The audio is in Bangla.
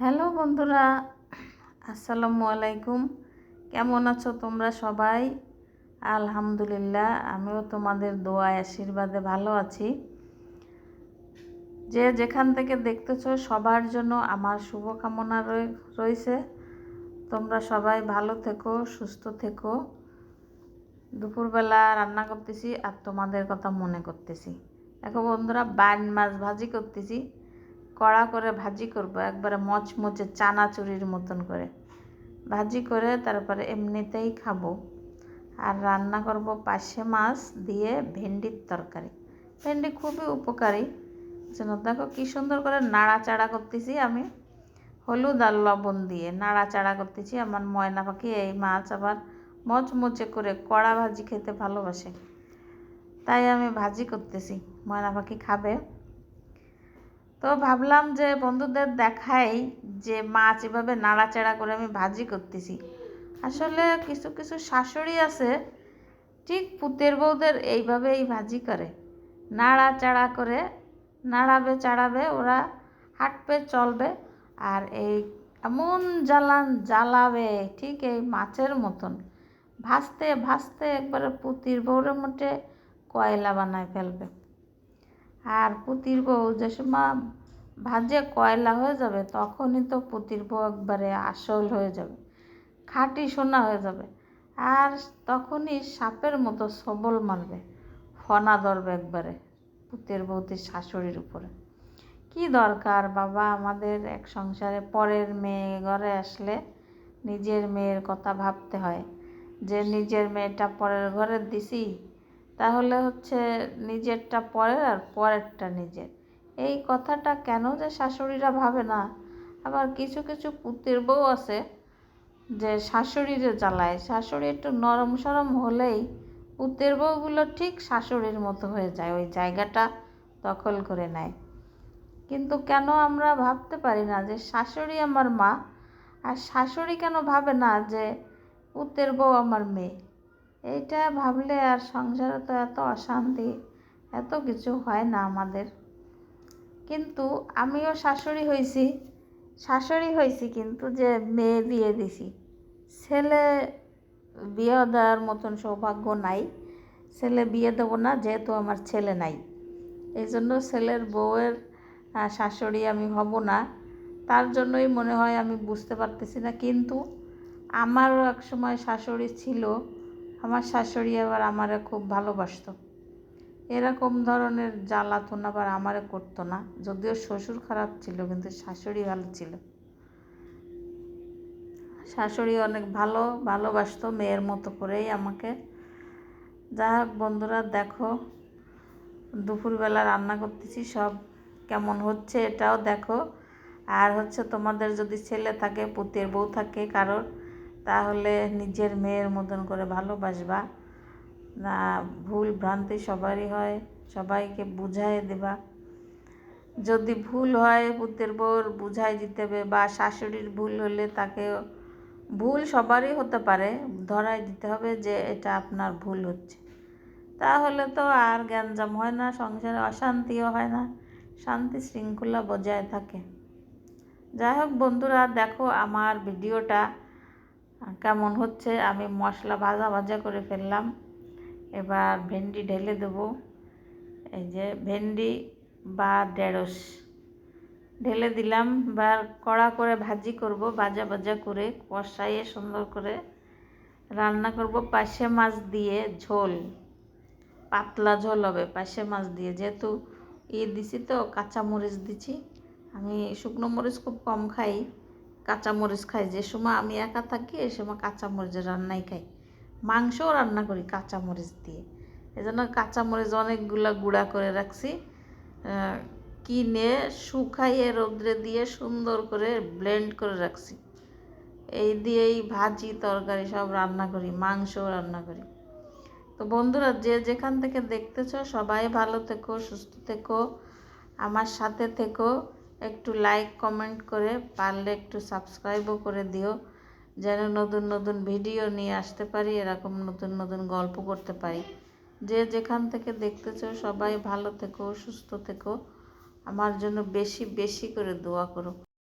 হ্যালো বন্ধুরা, আসসালামু আলাইকুম। কেমন আছো তোমরা সবাই? আলহামদুলিল্লাহ, আমিও তোমাদের দোয়ায়, আশীর্বাদে ভালো আছি। যে যেখান থেকে দেখতেছো, সবার জন্য আমার শুভকামনা রয়েছে। তোমরা সবাই ভালো থেকো, সুস্থ থেকো। দুপুরবেলা রান্না করতেছি আর তোমাদের কথা মনে করতেছি। দেখো বন্ধুরা, বান মাছ ভাজি করতেছি। কড়া করে ভাজি করব, একবারে মচমচে চানাচুরির মতন করে। ভাজি করে তারপরে এমনিতেই খাব। আর রান্না করব পাশে মাছ দিয়ে ভেন্ডির তরকারি। ভেন্ডি খুবই উপকারী। যেন দেখো কী সুন্দর করে নাড়াচাড়া করতেছি আমি। হলুদ আর লবণ দিয়ে নাড়াচাড়া করতেছি। আমার ময়না পাখি এই মাছ আবার মচমচে করে কড়া ভাজি খেতে ভালোবাসে। তাই আমি ভাজি করতেছি। ময়না পাখি খাবে। তো ভাবলাম যে বন্ধুদের দেখাই যে মাছ এভাবে নাড়াচাড়া করে আমি ভাজি করতেছি। আসলে কিছু কিছু শাশুড়ি আছে, ঠিক পুতের বউদের এইভাবেই ভাজি করে। নাড়াচাড়া করে, নাড়াবে, চাড়াবে, ওরা হাঁটবে, চলবে, আর এই এমন জ্বালান জ্বালাবে, ঠিক এই মাছের মতন। ভাসতে ভাসতে একবারে পুতির বউরের মোটে কয়লা বানায় ফেলবে। আর পুতির বউ যে সময় ভাজে কয়লা হয়ে যাবে, তখনই তো পুতির বউ একবারে আসল হয়ে যাবে, খাঁটি সোনা হয়ে যাবে। আর তখনই সাপের মতো সবল মারবে, ফনা ধরবে একবারে পুতের বউতির শাশুড়ির উপরে। কি দরকার বাবা, আমাদের এক সংসারে পরের মেয়ে ঘরে আসলে নিজের মেয়ের কথা ভাবতে হয়। যে নিজের মেয়েটা পরের ঘরে দিছি তাহলে হচ্ছে নিজেরটা পরের আর পরেরটা নিজের। এই কথাটা কেন যে শাশুড়িরা ভাবে না? আবার কিছু কিছু পুতির বউ আছে যে শাশুড়িরে জ্বালায়, শাশুড়ি একটু নরম সরম হলেই পুতের বউগুলো ঠিক শাশুড়ির মতো হয়ে যায়, ওই জায়গাটা দখল করে নেয়। কিন্তু কেন আমরা ভাবতে পারি না যে শাশুড়ি আমার মা? আর শাশুড়ি কেন ভাবে না যে পুতের বউ আমার মেয়ে? এইটা ভাবলে আর সংসারে তো এত অশান্তি, এত কিছু হয় না আমাদের। কিন্তু আমিও শাশুড়ি হয়েছি শাশুড়ি হয়েছি কিন্তু যে মেয়ে বিয়ে দিছি। ছেলে বিয়ে দেওয়ার মতন সৌভাগ্য নাই, ছেলে বিয়ে দেবো না যেহেতু আমার ছেলে নাই। এই জন্য ছেলের বউয়ের শাশুড়ি আমি হব না। তার জন্যই মনে হয় আমি বুঝতে পারতেছি না, কিন্তু আমারও এক সময় শাশুড়ি ছিল আমার শাশুড়ি আবার আমারে খুব ভালোবাসত। এরকম ধরনের জ্বালাতন আবার আমারে করতো না। যদিও শ্বশুর খারাপ ছিল, কিন্তু শাশুড়ি ভালো ছিল। শাশুড়ি অনেক ভালো, ভালোবাসতো মেয়ের মতো করেই আমাকে। যা হোক বন্ধুরা, দেখো, দুপুরবেলা রান্না করতেছি, সব কেমন হচ্ছে এটাও দেখো। আর হচ্ছে তোমাদের যদি ছেলে থাকে, পুতের বউ থাকে, কারোর তাহলে নিজের মেয়ের মতন করে ভালোবাসবা। না, ভুল ভ্রান্তি সবারই হয়, সবাইকে বুঝাই দেবা। যদি ভুল হয় পুতের বউর বুঝাই দিতে হবে বা শাশুড়ির ভুল হলে তাকে ভুল সবারই হতে পারে ধরাই দিতে হবে যে এটা আপনার ভুল হচ্ছে। তাহলে তো আর জ্ঞানজাম হয় না, সংসারে অশান্তিও হয় না, শান্তি শৃঙ্খলা বজায় থাকে। যাই হোক বন্ধুরা, দেখো আমার ভিডিওটা। কেমন হচ্ছে? আমি মশলা ভাজা ভাজা করে ফেললাম। এবার ভেন্ডি ঢেলে দেব। এই যে ভেন্ডি বা ঢেঁড়স। ঢেলে দিলাম। এবার কড়া করে ভাজি করব, ভাজা ভাজা করে কষাইয়ে সুন্দর করে রান্না করব পাশে মাছ দিয়ে ঝোল। পাতলা ঝোল হবে পাশে মাছ দিয়ে। যেহেতু ইয়ে দিছি তো কাঁচা মরিচ দিছি। আমি শুকনো মরিচ খুব কম খাই। কাঁচামরিচ খাই। যে সময় আমি একা থাকি এ সময় কাঁচামরিচের রান্নাই খাই। মাংসও রান্না করি কাঁচামরিচ দিয়ে। এজন্য কাঁচামরিচ অনেকগুলো গুঁড়া করে রাখছি। কিনে শুকাইয়ে রোদ্রে দিয়ে সুন্দর করে ব্লেন্ড করে রাখছি। এই দিয়েই ভাজি, তরকারি সব রান্না করি, মাংসও রান্না করি। তো বন্ধুরা, যে যেখান থেকে দেখতেছ, সবাই ভালো থেকো, সুস্থ থেকো, আমার সাথে থেকো। একটু লাইক কমেন্ট করে পারলে একটু সাবস্ক্রাইবও করে দিও, যেন নতুন নতুন ভিডিও নিয়ে আসতে পারি, এরকম নতুন নতুন গল্প করতে পারি। যে যেখান থেকে দেখতেছো সবাই ভালো থেকো, সুস্থ থেকো, আমার জন্য বেশি বেশি করে দোয়া করো।